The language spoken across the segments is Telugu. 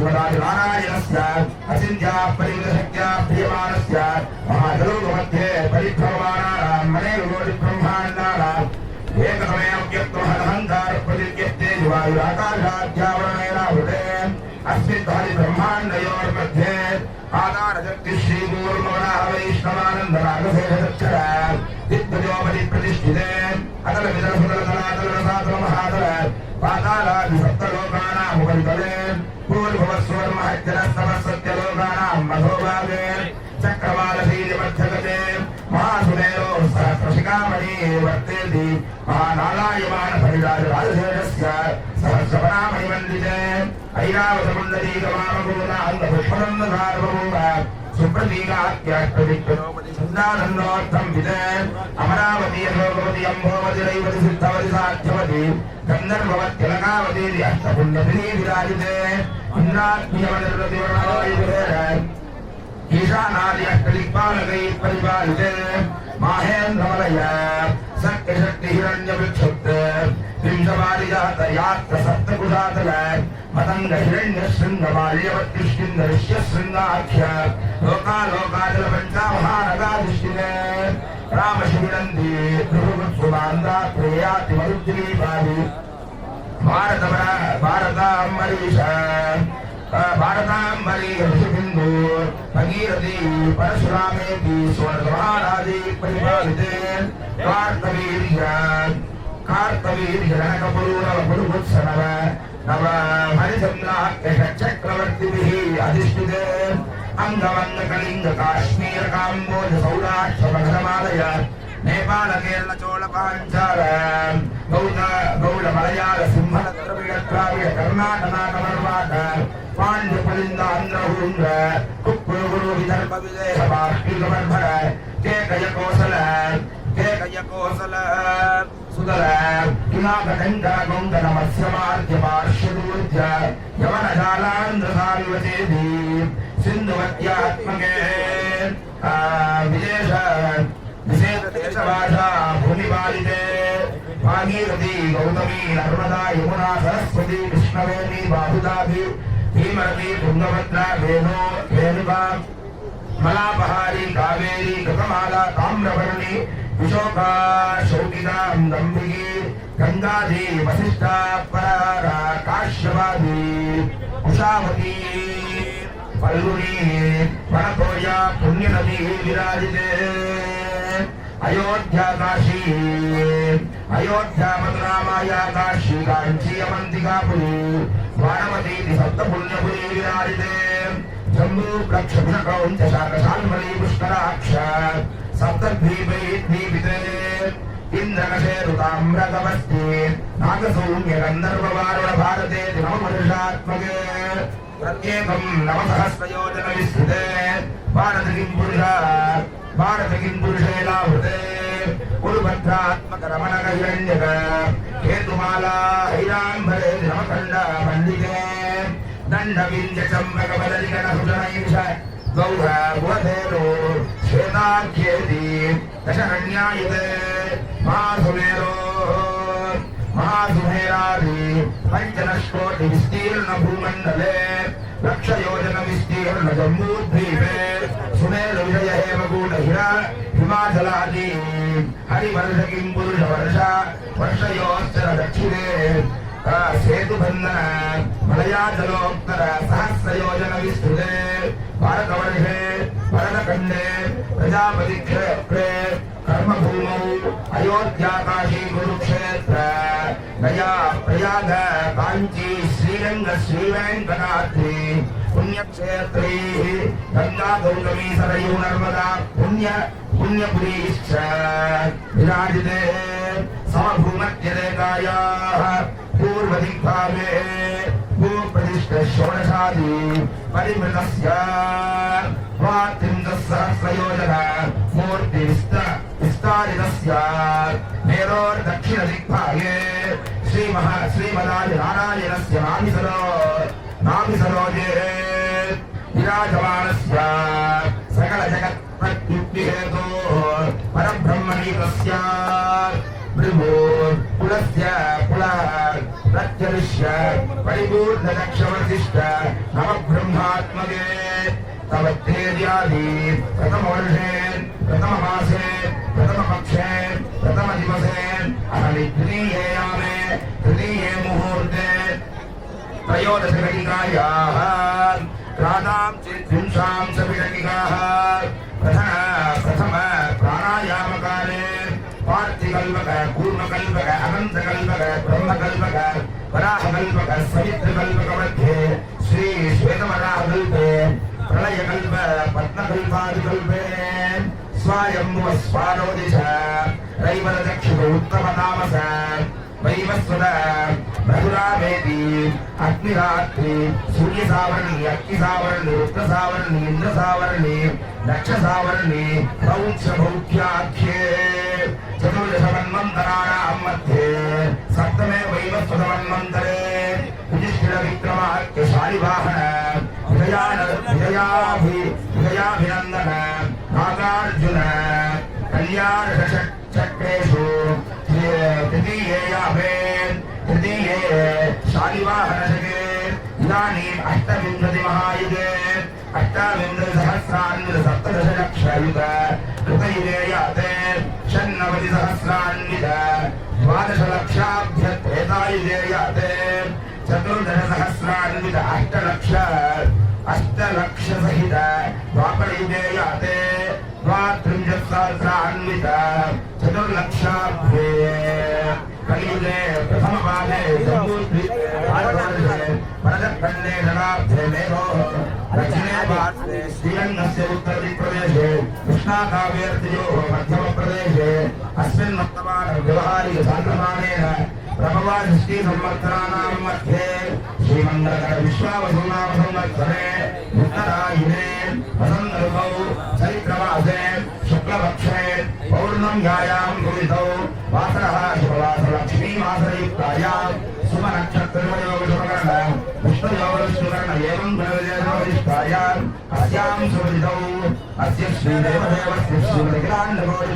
श्रीमदादिनारायणस्य अचिन्त्या परिमितशक्त्या प्रियमाणस्य महाजलोकमध्ये परिभ्रममाणानां मनेर्गोटिब्रह्माण्डानाम् एकसमयव्यक्तमहदहङ्कार प्रतिज्ञप्ते அமராவதி அசோகவதி அம்போவதி ரைவதி சித்தவதி சாத்தியவதி கந்தர்பவத் திலகாவதி அஷ்டபுல்லபினி விராஜிதே இன்னாத்மியவதி ஈசானாதி அஷ்டலிப்பாலகை பரிபாலிதே மாஹேந்திரவலய சக்தி சக்தி ஹிரண்யபிக்ஷுத் பிம்சவாரிஜாத யாத்த சப்த குஷாதல पतंग हिरण्य श्रृंग बाल्यवत्युष्टिंग ऋष्य श्रृंगाख्य लोका लोकादल पंचामहानगाधिष्ठिन राम शिविरंदी प्रभुगुप्सुबांधा प्रेयाति मरुद्री बाली भारत भारतांबरीश भारतांबरी ऋषिबिंदु भगीरथी परशुरामेति स्वर्गमहाराजी परिपालिते कार्तवीर्य कार्तवीर्य नकपुरूरव पुरुभुत्सनव नव हरिसम्राट्यचक्रवर्तिभिः अधिष्ठिते अङ्गवन्नकलिङ्गकाश्मीरकाम्बोजसौराष्ट्रमघलमालय नेपालकेरलचोळपाञ्चाल गौड गौडमलयाल सिंहलद्रविडद्राविड कर्णाटनाटमर्वाट पाण्ड्यपलिन्द अन्ध्रहून्द्र कुप्पुरुगुरु विदर्भविदेह बाष्पीगमर्भर केकयकोसल केकयकोसल పాండ్య పలింద ఆంధ్రహూంద్ర కుక్కుడు గురు విదర్భ విదేశ బాష్పీక మర్భర కేకయ కోసల కేకయ కోసల సుదల కిలాకటంకర గొంగన మత్స్యమార్గ్య పార్శ్వదూర్జ యవన జాలాంధ్ర సారివచేది సింధువత్యాత్మకే ఆ, దంభిగి గంగాధి వశిష్ట పరార కుషావతి పల్లుని వనకోయ పుణ్యనది విరాజితే అయోధ్య కాశీ అయోధ్య మధురామాయ కాశీ కాంచీ అవంతికాపురి వారణవతి సప్త పుణ్యపురి విరాజితే జంబూ శాఖ సాల్మలి పుష్కరాక్ష సప్తద్వీపై ద్వీపితే ఇంద్రకశేరుతామ్రగవస్తి నాగసౌమ్య గంధర్వవారుణ భారతే నవమరుషాత్మకే ప్రత్యేకం నవసహస్రయోజన విస్తృతే భారత కిం పురుష భారత కిం పురుషేలావృతే కురుభద్రాత్మక రమణక హిరణ్యక కేతుమాలా హైరాంబరే నవఖండ పండితే దండ వింధ్య చంబక బదలికన సుజనైష గౌర గుణధేరు శ్వేతాఖ్యేతి దశరణ్యాయుతే మహాసుమేరో మహాసుమేరాది పంచనష్టోటి విస్తీర్ణ प्रजापतिक्षेत्रे कर्मभूमौ अयोध्याकाशी कुरुक्षेत्र गया प्रयाग काञ्ची श्रीरङ्गश्रीवेङ्कटाद्रि पुण्यक्षेत्रैः गङ्गा गौतमी सरयू नर्मदा पुण्य पुण्यपुरीश्च विराजिते समभूमत्यदेकायाः पूर्वदिक्भागे प्रतिष्ठ षोडशादि परिमृतस्य द्वात्रिंशत्सहस्रयोजना मूर्ति विस्तारितस्य मेरोर्दक्षिणदिग्भागे श्रीमः श्रीमदाय नारायणस्य नाभिसरो नाभिसरोजे विराजमानस्य सकलजगत्प्रत्युक्तिहेतोः परब्रह्मणीतस्य भृभो कुलस्य अध्यविष्ट परिपूर्णदक्षवर्धिष्ठ नम ब्रह्मात्मगे तव देव्यादि प्रथमवर्षे, प्रथममासे प्रथमपक्षे प्रथमदिवसे अहमिद्रीयेयामे तृतीये मुहूर्ते। त्रयोदशघटिकायाः प्राणां चिद्विंशां सविघटिकाः प्रथम प्रथम प्राणायामकाले, पार्थिकल्पक, कूर्मकल्पक, अनन्तकल्पक, ब्रह्मकल्पक वराहकल्पक सवित्रकल्पक मध्ये श्री श्वेतवराहकल्पे प्रलयकल्प पद्मकल्पादिकल्पे स्वायम्भुव स्वारोदिश रैवरचक्षुः उत्तमतामस वैवस्वत रघुरामेति अग्निरात्रि सूर्यसावरणी अग्निसावरणी रुद्रसावरणी इन्द्रसावरणी दक्षसावरणी भौक्षभौख्याख्ये चतुर्दशमन्वन्तराणां मध्ये பகவன்மந்தரே யுதிஷ்டிர விக்ரமார்க்க சாரிவாகன விஜயாபி விஜயாபிநந்தன நாகார்ஜுன கல்யாண சக்கரேஷு திருதீயேயாபே திருதீயே சாரிவாகனசகே இதானீம் அஷ்டவிந்ததி மகாயுகே अष्टाविंशतिसहस्रान्वितसप्तदशलक्षयुग कृतयुगे ద్వాదశలక్షాభ్యత్రేతాయుజేయాతే చతుర్దశసహస్రాధివిధ అష్టలక్ష అష్టలక్షసహిత ద్వాపరయుజేయాతే ద్వాత్రింశత్సహస్రాన్విత చతుర్లక్షాభ్యే पूर्वाषष्टि संवत्सराणां मध्ये श्रीमङ्गलकर विश्वावसुनाम उत्तरायिने वसन्त ऋतौ शुक्लपक्षे पौर्णङ्गायां भूमितौ वासरः शुभवासलक्ष्मीवासरयुक्तायां शुभनक्षत्रयोगकरणं विष्णुयोगस्वर्ण एवं गुणविजयोधिष्ठायाम् अस्यां सुविधौ अस्य श्रीदेवदेवस्य श्रीमदिग्राण्डगोरि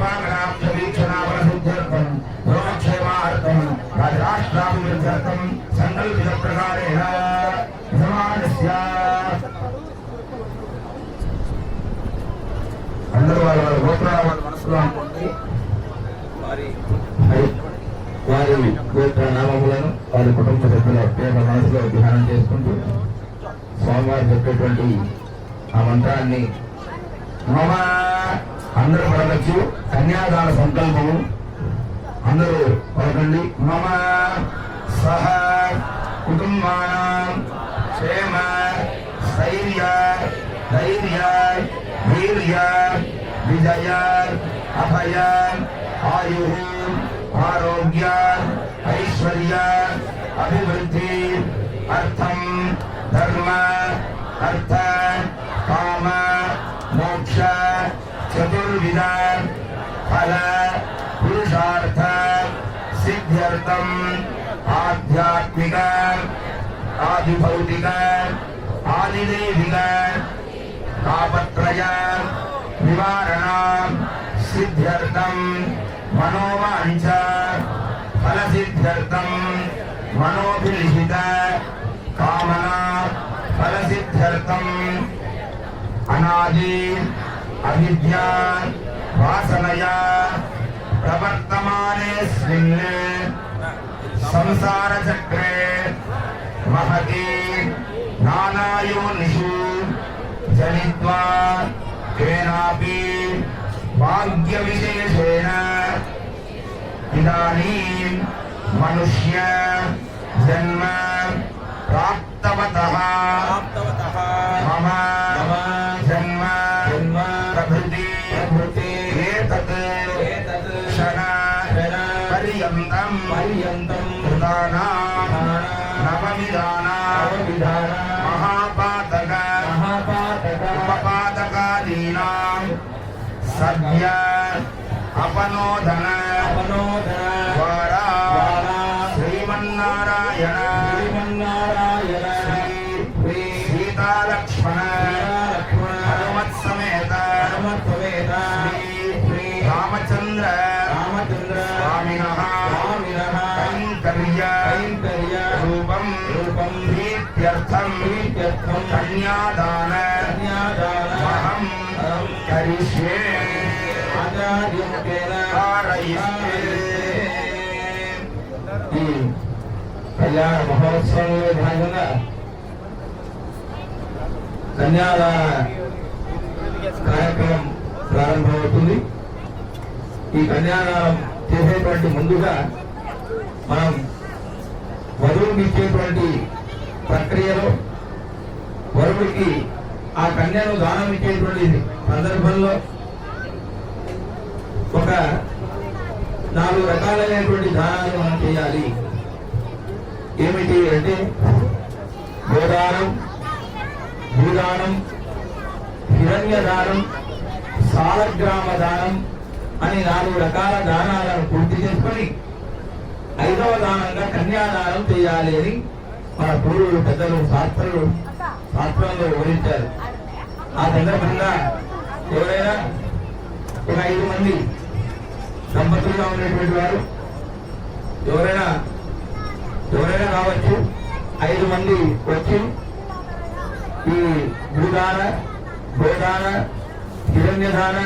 గోత్ర నామములను వారి కుటుంబ సభ్యుల పేర్ల మనసులో ధ్యానం చేసుకుంటూ స్వామివారు చెప్పేటువంటి ఆ మంత్రాన్ని మమ అందరూ పడవచ్చు కన్యాదాన సంకల్పము. అందరూ పడకండి మమ సహ. కుటుంబాన. క్షేమ. స్థైర్య ధైర్య. వీర్య. విజయ. అభయ. ఆయు. ఆరోగ్య. ऐश्वर्य अभिवृद्धि अर्थम धर्म, अर्थ, काम, मोक्ष, चतुर्विधा, फल, पुरुषार्थ सिद्ध्यर्थम आध्यात्मिक, आदिभौतिक, आदिदेविक तापत्रय निवारण सिद्ध्यर्थम मनोवांच फलसिद्ध सिद्ध्यर्थम कामना फल सिद्ध्यर्थम अनादि अविद्या वासनया प्रवर्तमानेऽस्मिन् संसारचक्रे महती नानायोनिषु जनित्वा केनापि भाग्यविशेषेण इदानीम् मनुष्य जन्म प्राप्तवतः కన్యాదాన అహం కరిష్యే. ఈ కళ్యాణ మహోత్సవంలో భాగంగా కన్యాదాన కార్యక్రమం ప్రారంభమవుతుంది ఈ కన్యాదానం చేసేటువంటి ముందుగా మనం వధువుకి ఇచ్చేటువంటి ప్రక్రియలో వరుడికి ఆ కన్యను దానం ఇచ్చేటువంటి సందర్భంలో ఒక నాలుగు రకాలైనటువంటి దానాలు మనం చేయాలి. ఏమిటి అంటే గోదానం భూదానం హిరణ్య దానం సాలగ్రామ దానం అని నాలుగు రకాల దానాలను పూర్తి చేసుకొని ఐదవ దానంగా కన్యాదానం చేయాలి అని మన పూర్వులు పెద్దలు శాస్త్రులు రాష్ట్రంలో వివరించారు. ఆ సందర్భంగా ఎవరైనా ఒక ఐదు మంది దంపతులుగా ఉన్నటువంటి వారు ఎవరైనా ఎవరైనా కావచ్చు ఐదు మంది వచ్చి ఈ భూదాన గోదాన హిరణ్యదాన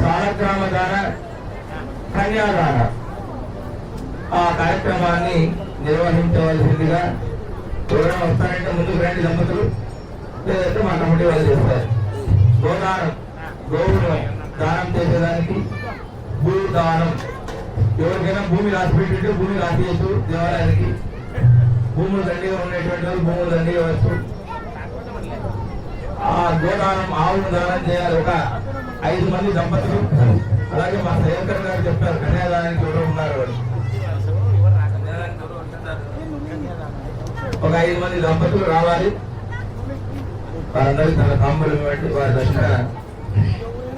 సాలగ్రామ దాన కన్యాదాన ఆ కార్యక్రమాన్ని నిర్వహించవలసిందిగా ఎవరైనా వస్తారంటే ముందుకు రండి దంపతులు. లేదంటే మా కమిటీ వాళ్ళు చేస్తారు. గోదానం గోవును దానం చేసేదానికి భూదానం. ఎవరికైనా భూమి రాసి భూమి రాసి దేవాలయానికి భూములు దండిగా ఉండేటువంటి వాళ్ళు భూములు దండిగా వచ్చు ఆ గోదానం ఆవును దానం చేయాలి. ఒక ఐదు మంది దంపతులు. అలాగే మా సేవకర్ గారు చెప్పారు కన్యాదానానికి ఎవరు ఉన్నారు ఒక ఐదు మంది దంపతులు రావాలి. వారందరికీ తన తాంబూలం ఇవ్వండి వారి దక్షిణ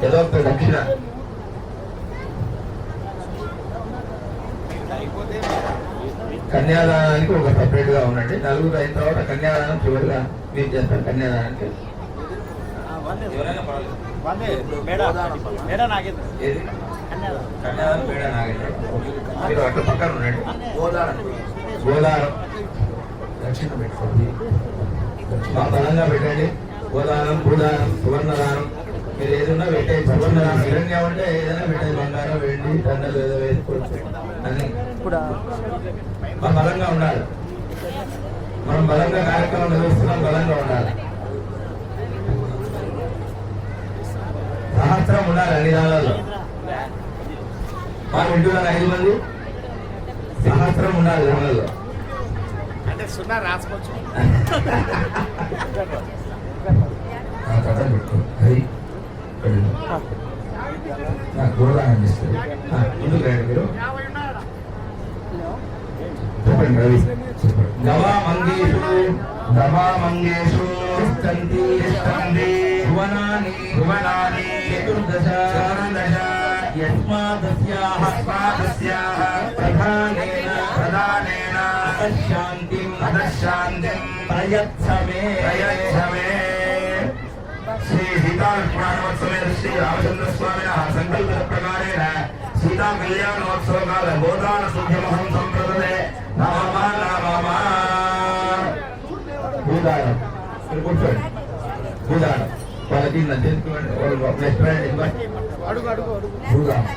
ఏదో ఒక దక్షిణ. కన్యాదానానికి ఒక సపరేట్గా ఉండండి. నలుగురు అయిన తర్వాత కన్యాదానం చివరిగా మీరు చేస్తారు కన్యాదానానికి. మీరు అటు పక్కన ఉండండి. గోదానం గోదానం దక్షిణ పెట్టుకోండి. బలంగా పెట్టండి. గోదానం భూదానం సువర్ణదానం. మీరు ఏదైనా పెట్టే సువర్ణదానం. హిరణ్యం అంటే ఏదైనా పెట్టే బంగారం వెండి దండలు ఏదో వేసుకోవచ్చు. అని. మా బలంగా ఉండాలి. మనం బలంగా కార్యక్రమం నిర్వహిస్తున్నాం బలంగా ఉండాలి. సహస్రం ఉండాలి అన్ని దానాల్లో. మా వింటున్నారు ఐదు మంది. సహస్రం ఉండాలి దానాల్లో. అంటే సున్నా రాసుకోవచ్చు. ఆ కథ పెట్టుకో అది కళ్ళు. అనిపిస్తుంది ముందుకు రండి మీరు చెప్పండి రవి చెప్పండి మంగేషు మంగేషు భువనాని భువనాని చతుర్దశ చతుర్దశ యస్మాదస్యాః ప్రధానేన ప్రధానేన శ్రీ సీతాలక్ష్మణోత్సవేన శ్రీ రామచంద్ర స్వామిన సంకల్పిత ప్రకారేణ సీతా కళ్యాణోత్సవ కాల గోదాన శుభ్యమహం వాళ్ళు రెస్టారెంట్ ఇవ్వండి. అడుగు అడుగు అడుగు. భూదానం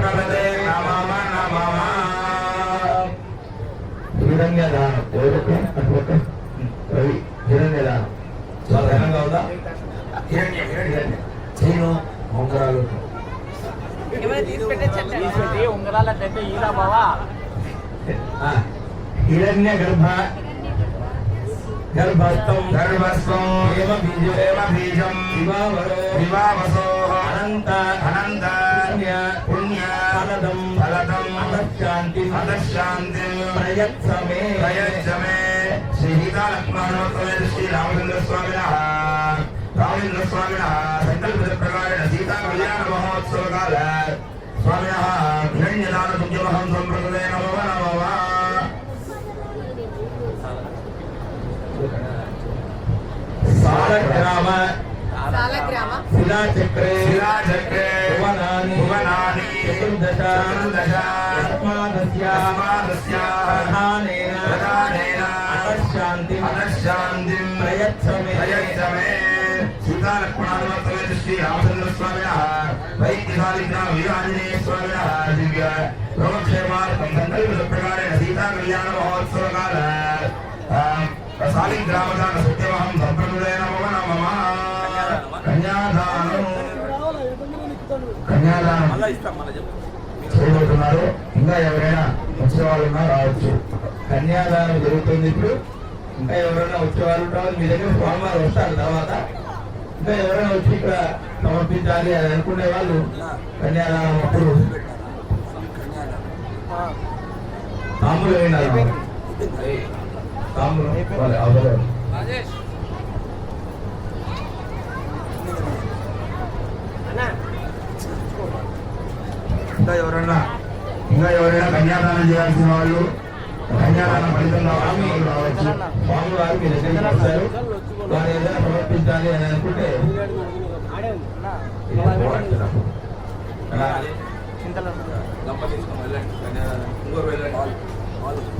హిరణ్య దానం ఎవరికి? అటుపక్క రవి హిరణ్య దానం చాలా ఘనంగా ఉందా? హిరణ్య హిరణ్య. చైను ఉంగరాలు. హిరణ్య గర్భ. గర్భస్థం. గర్భస్థం. ఏమ బీజం. ఏమ బీజం. వివావరో వివావసో అనంత. అనంత. పుణ్య शांति शांति प्रयत्समे प्रयत्समे श्री गीता लक्ष्मणो समय श्री रामचंद्र स्वामी रामचंद्र स्वामी संकल्प प्रकार सीता कल्याण महोत्सव काल स्वामी हिरण्यदान पुण्यमहम संप्रदे नमो नमो सालग्राम सालग्राम शिलाचक्रे शिलाचक्रे भुवनानि भुवनानि चतुर्दशादस्यानेन अनशान्तिम् अनशान्तिम् प्रयच्छमे। प्रयच्छमे। श्री रामचन्द्रस्वामिनः वैद्यशालिकाविराजनेयस्वामिनः रोक्षेमार्थं सङ्कल्पप्रकारेण सीताकल्याणमहोत्सवकाल सालिग्रामदानसत्य కన్యాదానం ఇంకా ఎవరైనా వచ్చే వాళ్ళు ఉన్నా రావచ్చు. కన్యాదానం జరుగుతుంది ఇప్పుడు. ఇంకా ఎవరైనా వచ్చే వాళ్ళు ఉంటారు. మీ దగ్గర స్వామివారు వస్తారు తర్వాత. ఇంకా ఎవరైనా వచ్చి ఇక్కడ సమర్పించాలి అని అనుకునే వాళ్ళు కన్యాదానం అప్పుడు తాములు అయినారు తాములు అవసరం ఇంకా ఎవరైనా ఇంకా ఎవరైనా కన్యాదానం చేయాల్సిన వాళ్ళు కన్యాదానం ఫలితం రావాలి రావచ్చు. వాళ్ళు వారు మీ దగ్గరికి వస్తారు. వారు ఏదైనా ప్రవర్తించాలి అని అనుకుంటే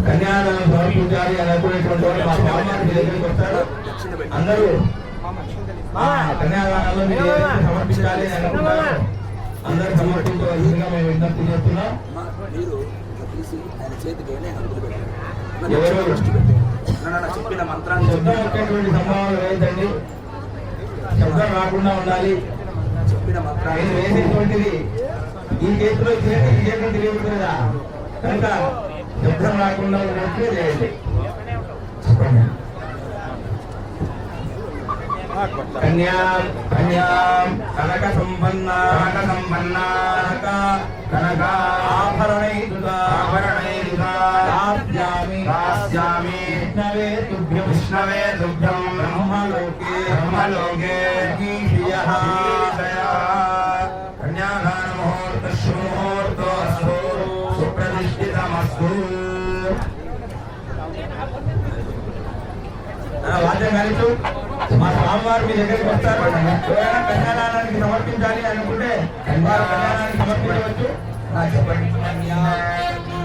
కన్యాదానం సమర్పించాలి అని అనుకునేటువంటి వాళ్ళు మా స్వామి మీ దగ్గరికి వస్తారు. అందరూ కన్యాదానంలో మీరు సమర్పించాలి అని అనుకుంటారు. అందరూ సమర్పించవలసిందిగా మేము విజ్ఞప్తి చేస్తున్నాం. మీరు ఆయన చేతికి ఎవరు? చెప్పిన మంత్రాన్ని శబ్దం వచ్చేటువంటి సంభావన లేదండి. శబ్దం రాకుండా ఉండాలి. చెప్పిన మంత్రాన్ని వేసేటువంటిది. ఈ చేతిలో చేతి ఈ చేతిలో తిరిగి కదా. కనుక శబ్దం రాకుండా ఉన్నట్టు చేయండి. చెప్పండి. కన్యా కన్యా కనక సంపన్న కనక సంపన్న కనక కనక ఆభరణైదుత ఆభరణైదుత దాస్యామి దాస్యామి విష్ణవే తుభ్యం విష్ణవే తుభ్యం బ్రహ్మలోకే బ్రహ్మలోకే ఈశయః కన్యాదాన ముహూర్త శుభముహూర్తోస్తు సుప్రతిష్ఠితమస్తు వాద్యం కలిసి మా స్వామివారు మీ దగ్గరికి వస్తారు. ఎవరైనా కన్యాదానానికి సమర్పించాలి అనుకుంటే వారు కన్యాదానానికి సమర్పించవచ్చు. ఆ, చెప్పండి.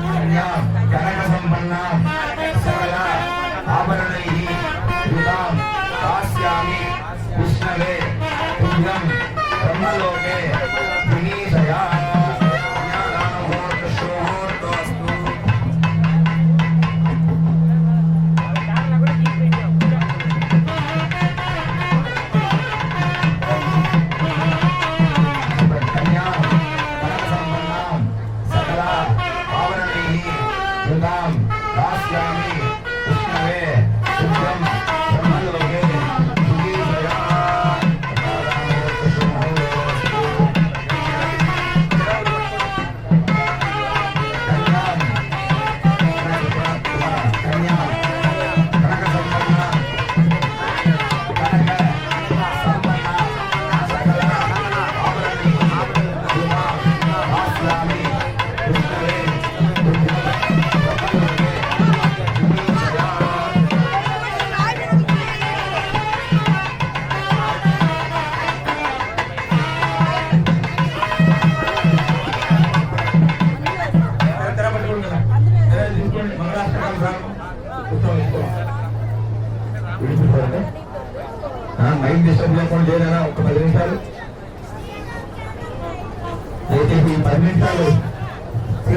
కన్యా కనక సంపన్న సకల ఆభరణై యుగాం దాస్యామి విష్ణవే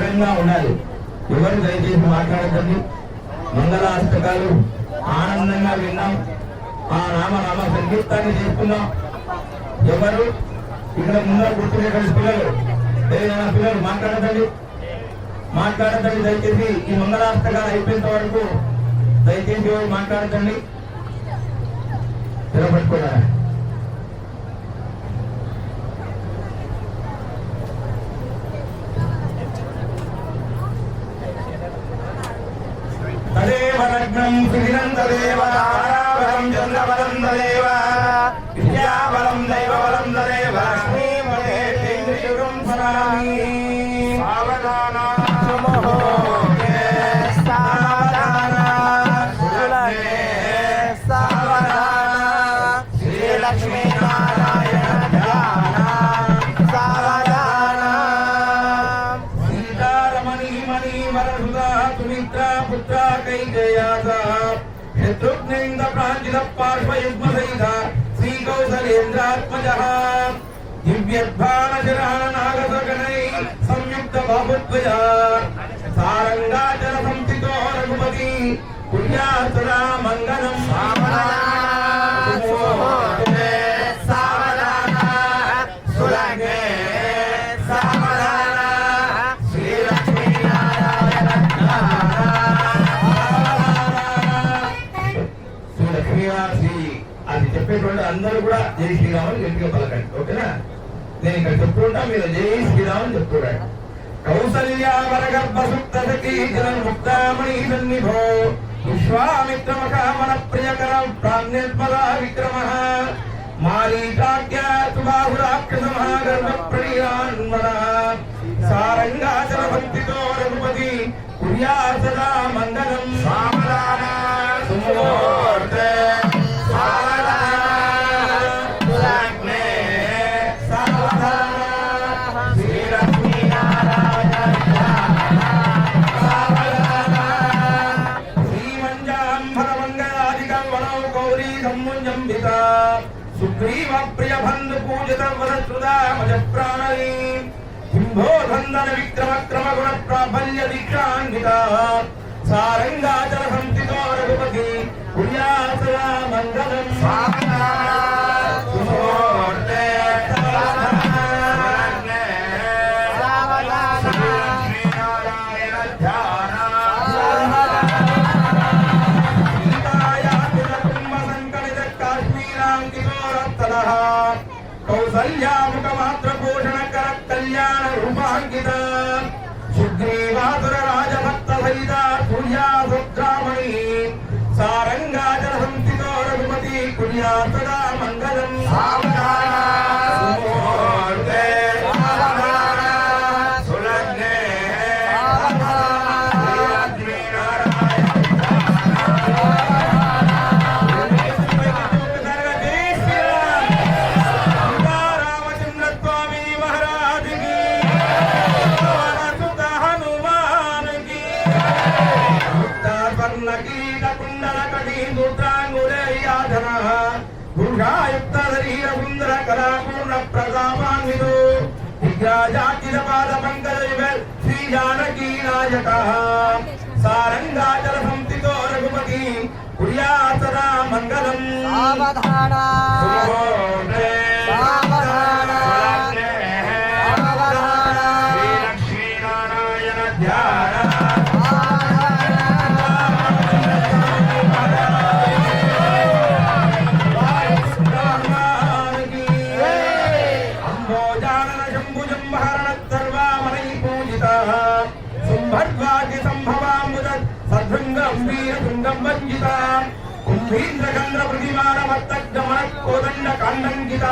స్థిరంగా ఉండాలి ఎవరు దయచేసి మాట్లాడకండి. మంగళాష్టకాలు ఆనందంగా విన్నాం. ఆ రామనామ సంకీర్తాన్ని చేసుకున్నాం ఎవరు? ఇక్కడ ముందర కూర్చునేటువంటి పిల్లలు ఏదైనా పిల్లలు మాట్లాడదండి మాట్లాడదండి దయచేసి ఈ మంగళాష్టకాలు అయిపోయేంత వరకు దయచేసి ఎవరు మాట్లాడదండి అగ్నం తదేవ తారాబలం చంద్రబలం దేవ విద్యాబలం దైవబలం దే திறப்பார்பயுக்மசைதார் ஸ்ரீ கௌசலேந்திராத்மஜகா திவ்யத்வான நாகசகனை சம்யுக்த பாபுத்வயா சாரங்காச்சர சம்சிதோ ரகுபதி புண்ணியாசுரா மங்கலம் అందరూ కూడా జై శ్రీరామ్ అని గట్టిగా పలకండి. ఓకేనా? నేను ఇక్కడ చెప్తుంటా మీరు జై శ్రీరామ్ అని చెప్తున్నాడు కౌసల్యావరగర్భ సుప్త సఖీ జనం ముక్తామణి సన్నిభో విశ్వామిత్రమకామన ప్రియకర విక్రమ సారంగాచల భక్తితో రఘుపతి కుర్యా సదా మంగళం సామదాన సుమూర్తే ప్రాణవీ మజ ప్రాణరీ కుంభోధందన విక్రమ క్రమ గుణ ప్రాబల్య దీక్షాన్విత సారంగాచల సంతితో రఘుపతి పుణ్యాసరా మంగళం విగ్రాజాకిల పాద పంకజ యుగల్ శ్రీ జానకీ నాయక సారంగాచల సంస్థితో రఘుపతి కుర్యా సదా మంగళం కుంభీంద్రగంధ్ర ప్రతిమాన మత్తగమన కోదండ కాండంకిత.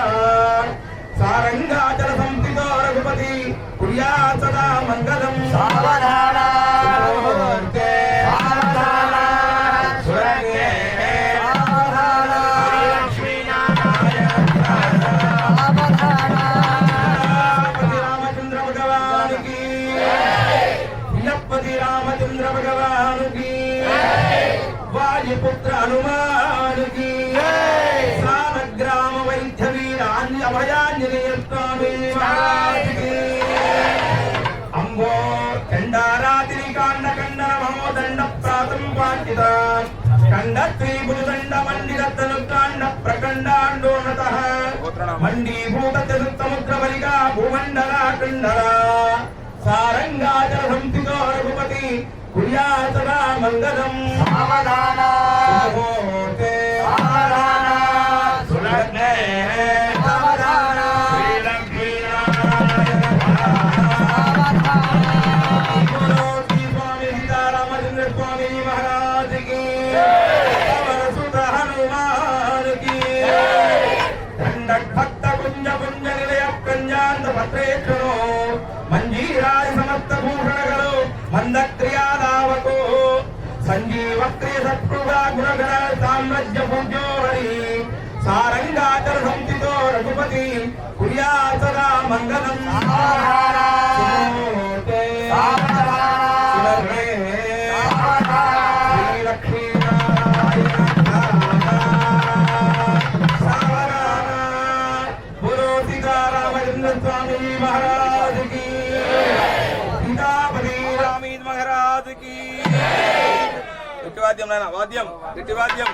సారంగాచల సంస్థితో రఘుపతి కుర్యా సదా మంగళం. సావధాన. खंड त्रिभुजदंड मंडित तनुकांड प्रकंडांडोनत मंडीभूत चतुर्थमुद्र बलिका भूमंडला कंडला सारंगाचल संतिको रघुपति कुर्या सदा मंगलम सावधाना होते सावधाना सुनग्ने సావధాన సామ్రాజ్య పూజ్యో హరి సారంగాచర సంస్థితో రఘుపతి కుర్యా సదా మంగళం వాద్యం నాయన వాద్యం గట్టి వాద్యం.